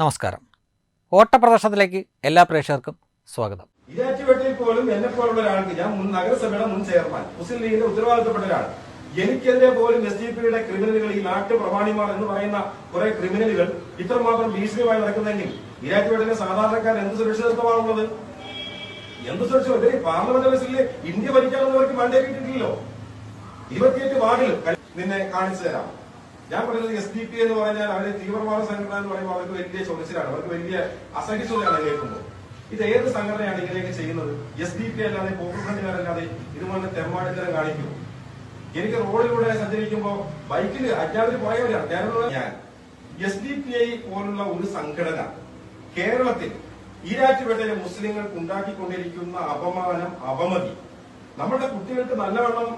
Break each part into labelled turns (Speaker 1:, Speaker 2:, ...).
Speaker 1: നമസ്കാരം. ഓട്ടപ്രദർശനത്തിലേക്ക് എല്ലാ പ്രേക്ഷകർക്കും സ്വാഗതം.
Speaker 2: ഇരാറ്റുപേട്ടയിൽ പോലും എന്നെ പോലുള്ള ഒരാൾക്ക് ഞാൻ മുൻ നഗരസഭയുടെ മുൻ ചെയർമാൻ മുസ്ലിം ലീഗിന്റെ ഉത്തരവാദിത്തപ്പെട്ട ഒരാൾ. എനിക്കെതിരെ പോലും എസ് ഡി പിയുടെ ക്രിമിനലുകൾ ഈ നാട്ടു പ്രമാണിമാർ എന്ന് പറയുന്ന കുറെ ക്രിമിനലുകൾ ഇത്രമാത്രം ഭീഷണിയുമായി നടക്കുന്നെങ്കിൽ ഇരാറ്റുപേട്ടയിലെ സാധാരണക്കാർ എന്ത് സുരക്ഷിതത്വമാണുള്ളത്? എന്ത് സുരക്ഷിതം പാർലമെന്റ് ബസ്സിൽ ഇന്ത്യ ഭരിക്കാമെന്നവർക്ക് മണ്ടേറ്റിട്ടില്ലല്ലോ ഇരുപത്തിയെട്ട് വാർഡിൽ നിന്നെ കാണിച്ചു തരാം. ഞാൻ പറയുന്നത് എസ് ഡി പി എന്ന് പറഞ്ഞാൽ അവർ തീവ്രവാദ സംഘടന എന്ന് പറയുമ്പോൾ അവർക്ക് വലിയ ചൊറിച്ചിലാണ്. അവർക്ക് വലിയ അസഹിഷ്ണുതയാണ് കേൾക്കുമ്പോൾ ഇത് ഏത് സംഘടനയാണ് ഇങ്ങനെയൊക്കെ ചെയ്യുന്നത്? എസ് ഡി പി അല്ലാതെ പോപ്പുലർ ഫ്രണ്ടുകാരല്ലാതെ ഇതുപോലെ തെമ്മാടിത്തരം കാണിക്കും. എനിക്ക് റോഡിലൂടെ സഞ്ചരിക്കുമ്പോൾ ബൈക്കിൽ അജ്ഞാതിൽ പോയവരാണ് ഞാൻ. എസ് ഡി പി ഐ പോലുള്ള ഒരു സംഘടന കേരളത്തിൽ ഈരാറ്റുപേട്ടയിലെ മുസ്ലിങ്ങൾക്ക് ഉണ്ടാക്കിക്കൊണ്ടിരിക്കുന്ന അപമാനം അവമതി നമ്മുടെ കുട്ടികൾക്ക് നല്ലവണ്ണം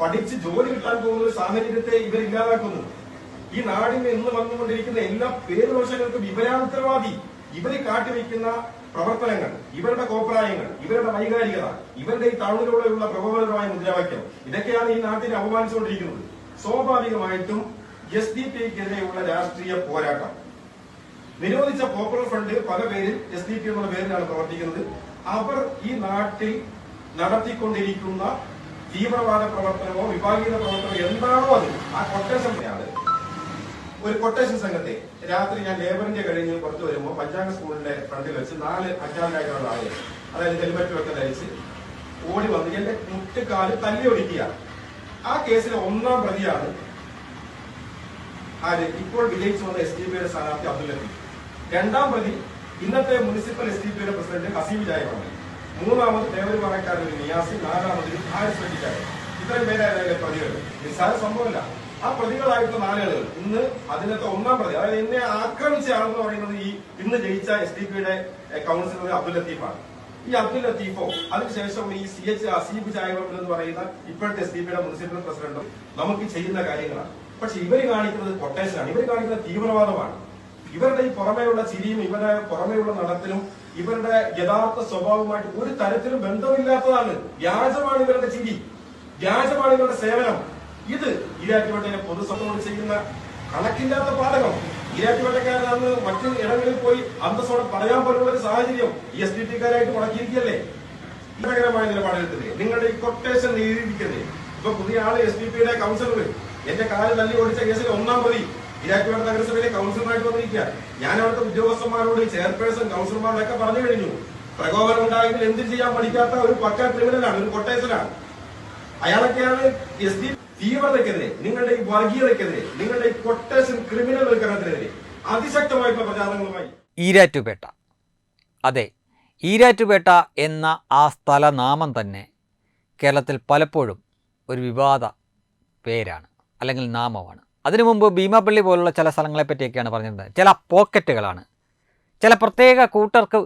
Speaker 2: പഠിച്ച് ജോലി കിട്ടാൻ പോകുന്ന ഒരു സാഹചര്യത്തെ ഇവർ ഇല്ലാതാക്കുന്നു. ഈ നാടിന് ഇന്ന് വന്നുകൊണ്ടിരിക്കുന്ന എല്ലാ പേരുദോഷങ്ങൾക്കും ഇവരാണ് ഉത്തരവാദി ഇവർ കാട്ടിവെക്കുന്ന പ്രവർത്തനങ്ങൾ ഇവരുടെ കോപ്രായങ്ങൾ ഇവരുടെ വൈകാരികത ഇവരുടെ ഈ താഴ്ന്നിലൂടെയുള്ള പ്രകോപനപരമായ മുദ്രാവാക്യം ഇതൊക്കെയാണ് ഈ നാട്ടിനെ അപമാനിച്ചുകൊണ്ടിരിക്കുന്നത്. സ്വാഭാവികമായിട്ടും എസ് ഡി പിക്കെതിരെയുള്ള രാഷ്ട്രീയ പോരാട്ടം. നിരോധിച്ച പോപ്പുലർ ഫ്രണ്ട് പല പേരിൽ എസ് ഡി പി എന്നുള്ള പേരിലാണ് പ്രവർത്തിക്കുന്നത്. അവർ ഈ നാട്ടിൽ നടത്തിക്കൊണ്ടിരിക്കുന്ന തീവ്രവാദ പ്രവർത്തനമോ വിഭാഗീയ പ്രവർത്തനമോ എന്താണോ അത് ആ കൊട്ടേഷൻ ഒരു കൊട്ടേഷൻ സംഘത്തെ. രാത്രി ഞാൻ ലേബറിന്റെ കഴിഞ്ഞ് പുറത്തു വരുമ്പോൾ പഞ്ചാംഗ സ്കൂളിന്റെ ഫ്രണ്ടിൽ വെച്ച് നാല് അജ്ഞാതരായിട്ടുള്ള ആളുകൾ അതായത് ഹെൽമറ്റും ഒക്കെ ധരിച്ച് ഓടി വന്ന് എന്റെ മുട്ടുകാൽ തല്ലി ഒടിക്കുക. ആ കേസിലെ ഒന്നാം പ്രതിയാണ് ആര്? ഇപ്പോൾ വിജയിച്ചു വന്ന എസ് ഡി പിയുടെ സ്ഥാനാർത്ഥി അബ്ദുൽ ലത്തീഫ്. രണ്ടാം പ്രതി ഇന്നത്തെ മുനിസിപ്പൽ എസ് ഡി പിയുടെ പ്രസിഡന്റ് ഹസീം ജായമാണ് മൂന്നാമത് ദേവരുമാറക്കാരൻ ഒരു നിയാസി നാലാമത് ഹാരിസ് വെട്ടിക്കാരൻ ഇത്രയും അതിലെ പ്രതികൾ. നിസ്സാര സംഭവമല്ല. ആ പ്രതികളായിട്ടുള്ള നാലാളുകൾ ഇന്ന് അതിനകത്ത് ഒന്നാം പ്രതി അതായത് എന്നെ ആക്രമിച്ച ആളെന്ന് പറയുന്നത് ഈ ഇന്ന് ജയിച്ച എസ് ഡി പിയുടെ കൗൺസിലർ അബ്ദുൽ ലത്തീഫാണ്. ഈ അബ്ദുൽ ലത്തീഫോ അതിനുശേഷം ഈ സി എച്ച് അസീബ് ചായവർ എന്ന് പറയുന്ന ഇപ്പോഴത്തെ എസ് ഡി പിയുടെ മുനിസിപ്പൽ പ്രസിഡന്റും നമുക്ക് ചെയ്യുന്ന കാര്യങ്ങളാണ്. പക്ഷെ ഇവർ കാണിക്കുന്നത് കൊട്ടേഷനാണ് ഇവർ കാണിക്കുന്നത് തീവ്രവാദമാണ്. ഇവരുടെ ഈ പുറമേയുള്ള ചിരിയും ഇവരുടെ പുറമേയുള്ള നടത്തിലും ഇവരുടെ യഥാർത്ഥ സ്വഭാവമായിട്ട് ഒരു തരത്തിലും ബന്ധമില്ലാത്തതാണ്. വ്യാജമാണ് ഇവരുടെ ചിരി. വ്യാജമാണ് ഇവരുടെ സേവനം. ഇത് ഈരാറ്റുപേട്ടയിലെ പൊതുസമൂഹം ചെയ്യുന്ന കണക്കില്ലാത്ത പാഠകം. ഈരാറ്റുപേട്ടക്കാരനാണ് മറ്റു ഇടങ്ങളിൽ പോയി അന്തസ്സോടെ പറയാൻ പോലുള്ള ഒരു സാഹചര്യം ഈ എസ് ഡി ടിക്കാരായിട്ട് മുടക്കിയിരിക്കല്ലേ ഇതകരമായ നിലപാടെടുത്തില്ലേ? നിങ്ങളുടെ ഈ കൊട്ടേഷൻ നീതിയിരിക്കരുത് ഇപ്പൊ പുതിയ ആൾ എസ് ഡി പിയുടെ കൗൺസിലർ എന്റെ കാൽ തല്ലി ഓടിച്ച കേസിൽ ഒന്നാം പ്രതി ഇരാറ്റുപേട്ട നഗരസഭയിലെ കൗൺസിലറായിട്ട് വന്നിരിക്കുക ഞാൻ അവിടുത്തെ ഉദ്യോഗസ്ഥന്മാരോട് ചെയർപേഴ്സൺ കൗൺസിലർമാരോടൊക്കെ പറഞ്ഞു കഴിഞ്ഞു. പ്രകോപനം ഉണ്ടായെങ്കിൽ എന്ത് ചെയ്യാൻ പഠിക്കാത്ത ഒരു പക്ക ക്രിമിനലാണ് ഒരു കൊട്ടേഷനാണ് അയാളൊക്കെയാണ് എസ് ഡി തീവ്രതയ്ക്കെതിരെ നിങ്ങളുടെ ഈ വർഗീയതയ്ക്കെതിരെ നിങ്ങളുടെ ഈ കൊട്ടേഷൻ ക്രിമിനൽ വൽക്കരണത്തിനെതിരെ അതിശക്തമായിട്ടുള്ള പ്രചാരണങ്ങളുമായി.
Speaker 1: ഈരാറ്റുപേട്ട. അതെ ഈരാറ്റുപേട്ട എന്ന ആ സ്ഥലനാമം തന്നെ കേരളത്തിൽ പലപ്പോഴും ഒരു വിവാദ പേരാണ് അല്ലെങ്കിൽ നാമമാണ്. അതിനു മുമ്പ് ഭീമാപ്പള്ളി പോലുള്ള ചില സ്ഥലങ്ങളെപ്പറ്റിയൊക്കെയാണ് പറഞ്ഞിരുന്നത്. ചില പോക്കറ്റുകളാണ്. ചില പ്രത്യേക കൂട്ടർക്ക്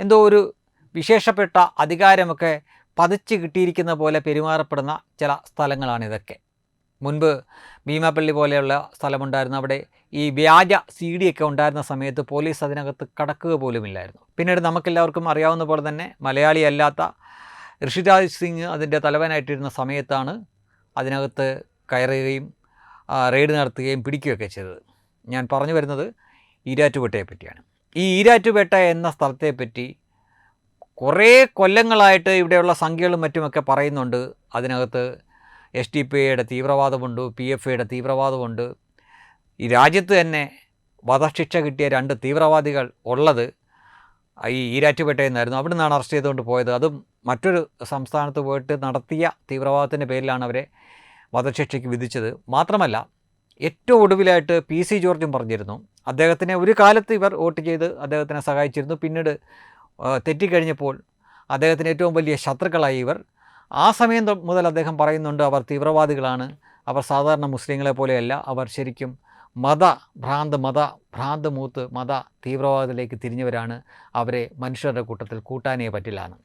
Speaker 1: എന്തോ ഒരു വിശേഷപ്പെട്ട അധികാരമൊക്കെ പതിച്ച് കിട്ടിയിരിക്കുന്ന പോലെ പെരുമാറപ്പെടുന്ന ചില സ്ഥലങ്ങളാണിതൊക്കെ മുൻപ് ഭീമാപ്പള്ളി പോലെയുള്ള സ്ഥലമുണ്ടായിരുന്നു. അവിടെ ഈ വ്യാജ സി ഡി ഒക്കെ ഉണ്ടായിരുന്ന സമയത്ത് പോലീസ് അതിനകത്ത് കടക്കുക പോലുമില്ലായിരുന്നു. പിന്നീട് നമുക്കെല്ലാവർക്കും അറിയാവുന്ന പോലെ തന്നെ മലയാളി അല്ലാത്ത ഋഷിരാജ് സിംഗ് അതിന്റെ തലവനായിട്ടിരുന്ന സമയത്താണ് അതിനകത്ത് കയറുകയും റെയ്ഡ് നടത്തുകയും പിടിക്കുകയൊക്കെ ചെയ്തത്. ഞാൻ പറഞ്ഞു വരുന്നത് ഈരാറ്റുപേട്ടയെ പറ്റിയാണ് ഈ ഈരാറ്റുപേട്ട എന്ന സ്ഥലത്തെപ്പറ്റി കുറേ കൊല്ലങ്ങളായിട്ട് ഇവിടെയുള്ള സംഖ്യകളും മറ്റുമൊക്കെ പറയുന്നുണ്ട്. അതിനകത്ത് എസ് ടി പി ഐയുടെ തീവ്രവാദമുണ്ട് പി എഫ് ഐയുടെ തീവ്രവാദമുണ്ട്. ഈ രാജ്യത്ത് തന്നെ വധശിക്ഷ കിട്ടിയ രണ്ട് തീവ്രവാദികൾ ഉള്ളത് ഈ ഈരാറ്റുപേട്ടയിൽ നിന്നായിരുന്നു. അവിടെ നിന്നാണ് അറസ്റ്റ് ചെയ്തുകൊണ്ട് പോയത്. അതും മറ്റൊരു സംസ്ഥാനത്ത് പോയിട്ട് നടത്തിയ തീവ്രവാദത്തിന്റെ പേരിലാണ് അവരെ വധശിക്ഷയ്ക്ക് വിധിച്ചത്. മാത്രമല്ല ഏറ്റവും ഒടുവിലായിട്ട് പി സി ജോർജും പറഞ്ഞിരുന്നു. അദ്ദേഹത്തിനെ ഒരു കാലത്ത് ഇവർ വോട്ട് ചെയ്ത് അദ്ദേഹത്തിനെ സഹായിച്ചിരുന്നു. പിന്നീട് തെറ്റിക്കഴിഞ്ഞപ്പോൾ അദ്ദേഹത്തിന് ഏറ്റവും വലിയ ശത്രുക്കളായി ഇവർ. ആ സമയം മുതൽ അദ്ദേഹം പറയുന്നുണ്ട് അവർ തീവ്രവാദികളാണ്. അവർ സാധാരണ മുസ്ലിങ്ങളെ പോലെയല്ല. അവർ ശരിക്കും മത ഭ്രാന്ത് മത ഭ്രാന്ത് മൂത്ത് മത തീവ്രവാദത്തിലേക്ക് തിരിഞ്ഞവരാണ്. അവരെ മനുഷ്യരുടെ കൂട്ടത്തിൽ കൂട്ടാനേ പറ്റില്ലാണ്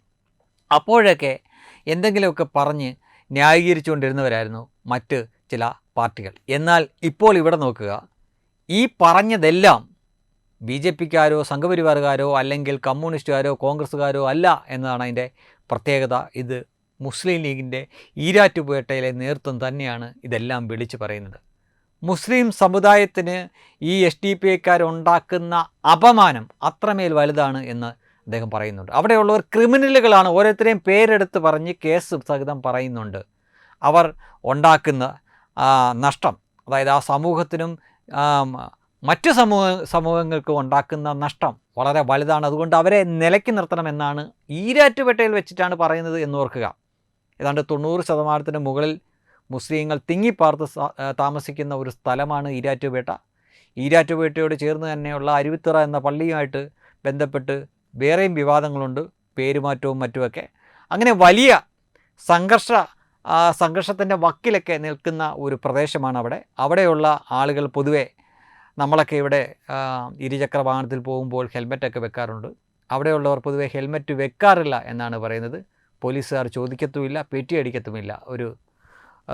Speaker 1: അപ്പോഴൊക്കെ എന്തെങ്കിലുമൊക്കെ പറഞ്ഞ് ന്യായീകരിച്ചുകൊണ്ടിരുന്നവരായിരുന്നു മറ്റ് ചില പാർട്ടികൾ. എന്നാൽ ഇപ്പോൾ ഇവിടെ നോക്കുക. ഈ പറഞ്ഞതെല്ലാം ബി ജെ പിക്കാരോ സംഘപരിവാറുകാരോ അല്ലെങ്കിൽ കമ്മ്യൂണിസ്റ്റുകാരോ കോൺഗ്രസ്സുകാരോ അല്ല എന്നതാണ് അതിന്റെ പ്രത്യേകത. ഇത് മുസ്ലിം ലീഗിന്റെ ഈരാറ്റുപേട്ടയിലെ നേതൃത്വം തന്നെയാണ് ഇതെല്ലാം വിളിച്ചു പറയുന്നത്. മുസ്ലിം സമുദായത്തിന് ഈ എസ് ഡി പി ഉണ്ടാക്കുന്ന അപമാനം അത്രമേൽ വലുതാണ് എന്ന് അദ്ദേഹം പറയുന്നുണ്ട്. അവിടെയുള്ളവർ ക്രിമിനലുകളാണ്. ഓരോരുത്തരെയും പേരെടുത്ത് പറഞ്ഞ് കേസ് സഹിതം പറയുന്നുണ്ട്. അവർ ഉണ്ടാക്കുന്ന നഷ്ടം അതായത് ആ സമൂഹത്തിനും മറ്റ് സമൂഹ സമൂഹങ്ങൾക്ക് ഉണ്ടാക്കുന്ന നഷ്ടം വളരെ വലുതാണ്. അതുകൊണ്ട് അവരെ നിലയ്ക്ക് നിർത്തണമെന്നാണ് ഈരാറ്റുപേട്ടയിൽ വെച്ചിട്ടാണ് പറയുന്നത് എന്ന് ഓർക്കുക. ഏതാണ്ട് തൊണ്ണൂറ് ശതമാനത്തിന് മുകളിൽ മുസ്ലിങ്ങൾ തിങ്ങിപ്പാർത്ത് താമസിക്കുന്ന ഒരു സ്ഥലമാണ് ഈരാറ്റുപേട്ട. ഈരാറ്റുപേട്ടയോട് ചേർന്ന് തന്നെയുള്ള അരുവിത്തറ എന്ന പള്ളിയുമായിട്ട് ബന്ധപ്പെട്ട് വേറെയും വിവാദങ്ങളുണ്ട് പേരുമാറ്റവും മറ്റുമൊക്കെ. അങ്ങനെ വലിയ സംഘർഷ സംഘർഷത്തിന്റെ വക്കിലൊക്കെ നിൽക്കുന്ന ഒരു പ്രദേശമാണ് അവിടെ അവിടെയുള്ള ആളുകൾ പൊതുവെ നമ്മളൊക്കെ ഇവിടെ ഇരുചക്ര വാഹനത്തിൽ പോകുമ്പോൾ ഹെൽമെറ്റൊക്കെ വെക്കാറുണ്ട്. അവിടെയുള്ളവർ പൊതുവേ ഹെൽമെറ്റ് വെക്കാറില്ല എന്നാണ് പറയുന്നത്. പോലീസുകാർ ചോദിക്കത്തുമില്ല പെറ്റി അടിക്കത്തുമില്ല. ഒരു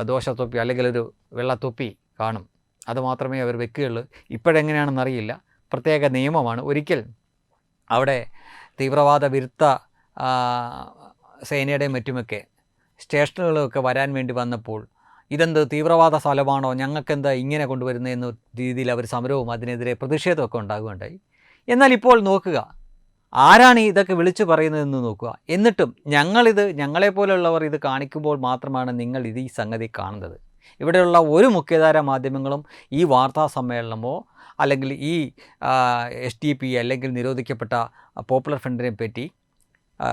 Speaker 1: ദോഷത്തൊപ്പി അല്ലെങ്കിൽ ഒരു വെള്ളത്തൊപ്പി കാണും. അതുമാത്രമേ അവർ വെക്കുകയുള്ളൂ. ഇപ്പോഴെങ്ങനെയാണെന്ന് അറിയില്ല പ്രത്യേക നിയമമാണ്. ഒരിക്കൽ അവിടെ തീവ്രവാദ വിരുദ്ധ സേനയുടെയും മറ്റുമൊക്കെ സ്റ്റേഷനുകളൊക്കെ വരാൻ വേണ്ടി വന്നപ്പോൾ ഇതെന്ത് തീവ്രവാദ സ്ഥലമാണോ ഞങ്ങൾക്കെന്താ ഇങ്ങനെ കൊണ്ടുവരുന്നത് എന്ന രീതിയിൽ അവർ സമരവും അതിനെതിരെ പ്രതിഷേധമൊക്കെ ഉണ്ടാകുകയുണ്ടായി. എന്നാൽ ഇപ്പോൾ നോക്കുക ആരാണ് ഇതൊക്കെ വിളിച്ചു പറയുന്നതെന്ന് നോക്കുക. എന്നിട്ടും ഞങ്ങളിത് ഞങ്ങളെപ്പോലുള്ളവർ ഇത് കാണിക്കുമ്പോൾ മാത്രമാണ് നിങ്ങൾ ഇത് ഈ സംഗതി കാണുന്നത്. ഇവിടെയുള്ള ഒരു മുഖ്യധാര മാധ്യമങ്ങളും ഈ വാർത്താ സമ്മേളനമോ അല്ലെങ്കിൽ ഈ എസ് ടി പി അല്ലെങ്കിൽ നിരോധിക്കപ്പെട്ട പോപ്പുലർ ഫ്രണ്ടിനെ പറ്റി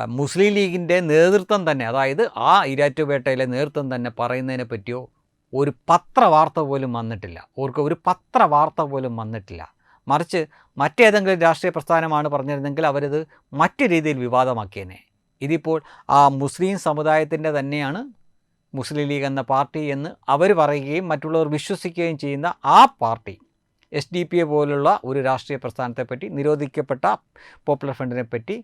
Speaker 1: മുസ്ലിം ലീഗിന്റെ നേതൃത്വം തന്നെ അതായത് ആ ഇരാറ്റുപേട്ടയിലെ നേതൃത്വം തന്നെ പറയുന്നതിനെ പറ്റിയോ ഒരു പത്രവാർത്ത പോലും വന്നിട്ടില്ല. ഓർക്ക് ഒരു പത്രവാർത്ത പോലും വന്നിട്ടില്ല. മറിച്ച് മറ്റേതെങ്കിലും രാഷ്ട്രീയ പ്രസ്ഥാനമാണ് പറഞ്ഞിരുന്നെങ്കിൽ അവരത് മറ്റു രീതിയിൽ വിവാദമാക്കിയേനെ. ഇതിപ്പോൾ ആ മുസ്ലിം സമുദായത്തിന്റെ തന്നെയാണ് മുസ്ലിം ലീഗ് എന്ന പാർട്ടി എന്ന് അവർ പറയുകയും മറ്റുള്ളവർ വിശ്വസിക്കുകയും ചെയ്യുന്ന ആ party. S D P A പോലുള്ള ഒരു രാഷ്ട്രീയ പ്രസ്ഥാനത്തെപ്പറ്റി നിരോധിക്കപ്പെട്ട പോപ്പുലർ ഫ്രണ്ടിനെ പറ്റി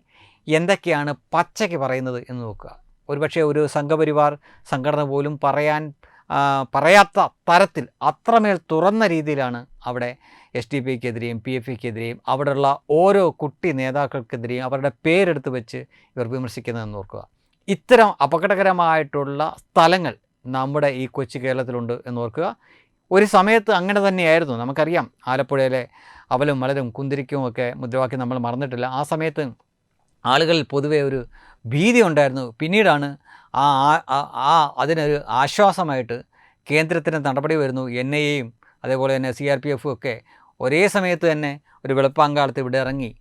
Speaker 1: എന്തൊക്കെയാണ് പച്ചയ്ക്ക് പറയുന്നത് എന്ന് നോക്കുക. ഒരുപക്ഷെ ഒരു സംഘപരിവാർ സംഘടന പോലും പറയാൻ പറയാത്ത തരത്തിൽ അത്രമേൽ തുറന്ന രീതിയിലാണ് അവിടെ എസ് ഡി പി ഐക്കെതിരെയും പി എഫ് ഇക്കെതിരെയും അവിടെയുള്ള ഓരോ കുട്ടി നേതാക്കൾക്കെതിരെയും അവരുടെ പേരെടുത്ത് വെച്ച് ഇവർ വിമർശിക്കുന്നതെന്ന് ഓർക്കുക ഇത്തരം അപകടകരമായിട്ടുള്ള സ്ഥലങ്ങൾ നമ്മുടെ ഈ കൊച്ചു കേരളത്തിലുണ്ട് എന്ന് ഓർക്കുക. ഒരു സമയത്ത് അങ്ങനെ തന്നെയായിരുന്നു. നമുക്കറിയാം ആലപ്പുഴയിലെ അവലും മലരും കുന്തിരിക്കും ഒക്കെ മുദ്രാവാക്യം നമ്മൾ മറന്നിട്ടില്ല. ആ സമയത്ത് ആളുകളിൽ പൊതുവെ ഒരു ഭീതി ഉണ്ടായിരുന്നു. പിന്നീടാണ് ആ ആ- അതിനൊരു ആശ്വാസമായിട്ട് കേന്ദ്രത്തിന് നടപടി വരുന്നു. എൻ ഐ എയും അതേപോലെ തന്നെ സി ആർ പി എഫും ഒക്കെ ഒരേ സമയത്ത് തന്നെ ഒരു വെളുപ്പാങ്കാലത്ത് ഇവിടെ ഇറങ്ങി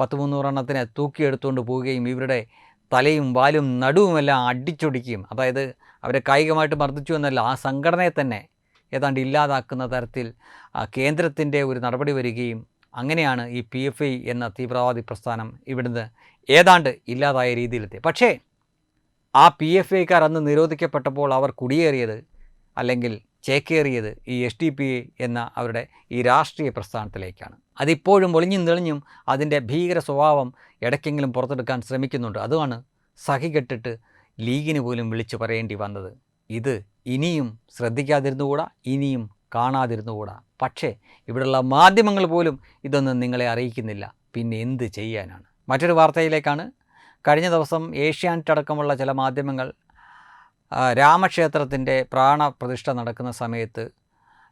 Speaker 1: പത്ത് മുന്നൂറെണ്ണത്തിനെ തൂക്കിയെടുത്തുകൊണ്ട് പോവുകയും ഇവരുടെ തലയും വാലും നടുവുമെല്ലാം അടിച്ചൊടിക്കുകയും അതായത് അവരെ കായികമായിട്ട് മർദ്ദിച്ചു എന്നല്ല ആ സംഘടനയെ തന്നെ ഏതാണ്ട് ഇല്ലാതാക്കുന്ന തരത്തിൽ കേന്ദ്രത്തിന്റെ ഒരു നടപടി വരികയും അങ്ങനെയാണ് ഈ പി എഫ് ഐ എന്ന തീവ്രവാദി പ്രസ്ഥാനം ഇവിടുന്ന് ഏതാണ്ട് ഇല്ലാതായ രീതിയിലെത്തി പക്ഷേ ആ പി എഫ് ഐക്കാർ അന്ന് നിരോധിക്കപ്പെട്ടപ്പോൾ അവർ കുടിയേറിയത് അല്ലെങ്കിൽ ചേക്കേറിയത് ഈ എസ് ടി പി എന്ന അവരുടെ ഈ രാഷ്ട്രീയ പ്രസ്ഥാനത്തിലേക്കാണ്. അതിപ്പോഴും ഒളിഞ്ഞും തെളിഞ്ഞും അതിന്റെ ഭീകര സ്വഭാവം ഇടയ്ക്കെങ്കിലും പുറത്തെടുക്കാൻ ശ്രമിക്കുന്നുണ്ട്. അതുമാണ് സഹികെട്ടിട്ട് ലീഗിന് പോലും വിളിച്ചു പറയേണ്ടി വന്നത്. ഇത് ഇനിയും ശ്രദ്ധിക്കാതിരുന്നുകൂടാ ഇനിയും കാണാതിരുന്നുകൂടാ. പക്ഷേ ഇവിടെയുള്ള മാധ്യമങ്ങൾ പോലും ഇതൊന്നും നിങ്ങളെ അറിയിക്കുന്നില്ല. പിന്നെ എന്ത് ചെയ്യാനാണ്? മറ്റൊരു വാർത്തയിലേക്കാണ്. കഴിഞ്ഞ ദിവസം ഏഷ്യാനെറ്റ് അടക്കമുള്ള ചില മാധ്യമങ്ങൾ രാമക്ഷേത്രത്തിന്റെ പ്രാണപ്രതിഷ്ഠ നടക്കുന്ന സമയത്ത്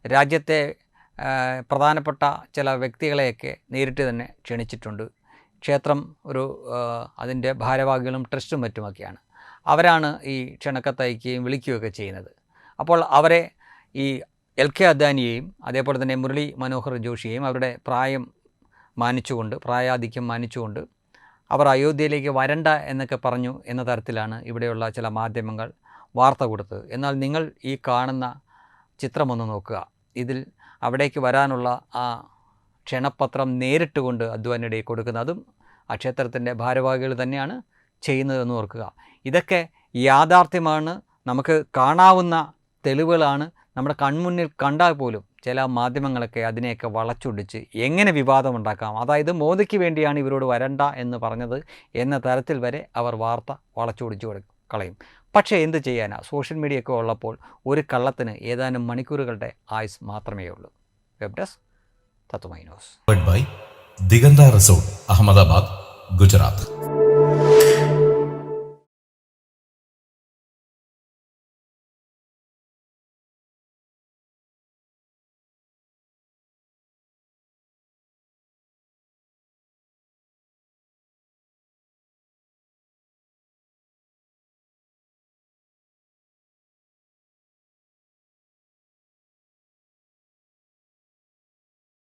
Speaker 1: രാജ്യത്തെ പ്രധാനപ്പെട്ട ചില വ്യക്തികളെയൊക്കെ നേരിട്ട് തന്നെ ക്ഷണിച്ചിട്ടുണ്ട്. ക്ഷേത്രം ഒരു അതിന്റെ ഭാരവാഹികളും ട്രസ്റ്റും മറ്റുമൊക്കെയാണ്. അവരാണ് ഈ ക്ഷണക്കത്തയക്കുകയും വിളിക്കുകയൊക്കെ ചെയ്യുന്നത്. അപ്പോൾ അവരെ ഈ എൽ കെ അദ്വാനിയെയും അതേപോലെ തന്നെ മുരളി മനോഹർ ജോഷിയെയും അവരുടെ പ്രായം മാനിച്ചുകൊണ്ട് പ്രായാധിക്യം മാനിച്ചുകൊണ്ട് അവർ അയോധ്യയിലേക്ക് വരണ്ട എന്നൊക്കെ പറഞ്ഞു എന്ന തരത്തിലാണ് ഇവിടെയുള്ള ചില മാധ്യമങ്ങൾ വാർത്ത കൊടുത്തത്. എന്നാൽ നിങ്ങൾ ഈ കാണുന്ന ചിത്രമൊന്ന് നോക്കുക. ഇതിൽ അവിടേക്ക് വരാനുള്ള ആ ക്ഷണപത്രം നേരിട്ട് കൊണ്ട് അദ്വാനിയുടെ കൊടുക്കുന്നതും. ആ ക്ഷേത്രത്തിന്റെ ഭാരവാഹികൾ തന്നെയാണ്. ചെയ്യുന്നതെന്ന് ഓർക്കുക. ഇതൊക്കെ യാഥാർത്ഥ്യമാണ്. നമുക്ക് കാണാവുന്ന തെളിവുകളാണ്. നമ്മുടെ കൺമുന്നിൽ കണ്ടാൽ പോലും ചില മാധ്യമങ്ങളൊക്കെ അതിനെയൊക്കെ വളച്ചൊടിച്ച് എങ്ങനെ വിവാദമുണ്ടാക്കാം അതായത് മോദിക്ക് വേണ്ടിയാണ് ഇവരോട് വരണ്ട എന്ന് പറഞ്ഞത് എന്ന തരത്തിൽ വരെ അവർ വാർത്ത വളച്ചൊടിച്ച് കളയും. പക്ഷേ എന്ത് ചെയ്യാനാ? സോഷ്യൽ മീഡിയ ഒക്കെ ഉള്ളപ്പോൾ ഒരു കള്ളത്തിന് ഏതാനും മണിക്കൂറുകളുടെ ആയുസ് മാത്രമേ ഉള്ളൂ. Web desk
Speaker 3: by Diganta resort Ahmedabad Gujarat.